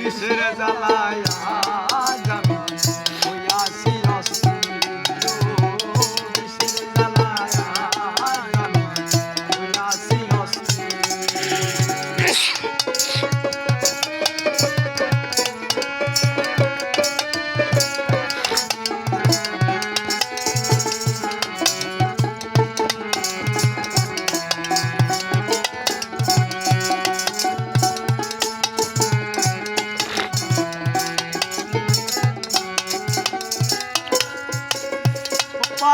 কিসের জ্বালায়া?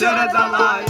Shut up, the light.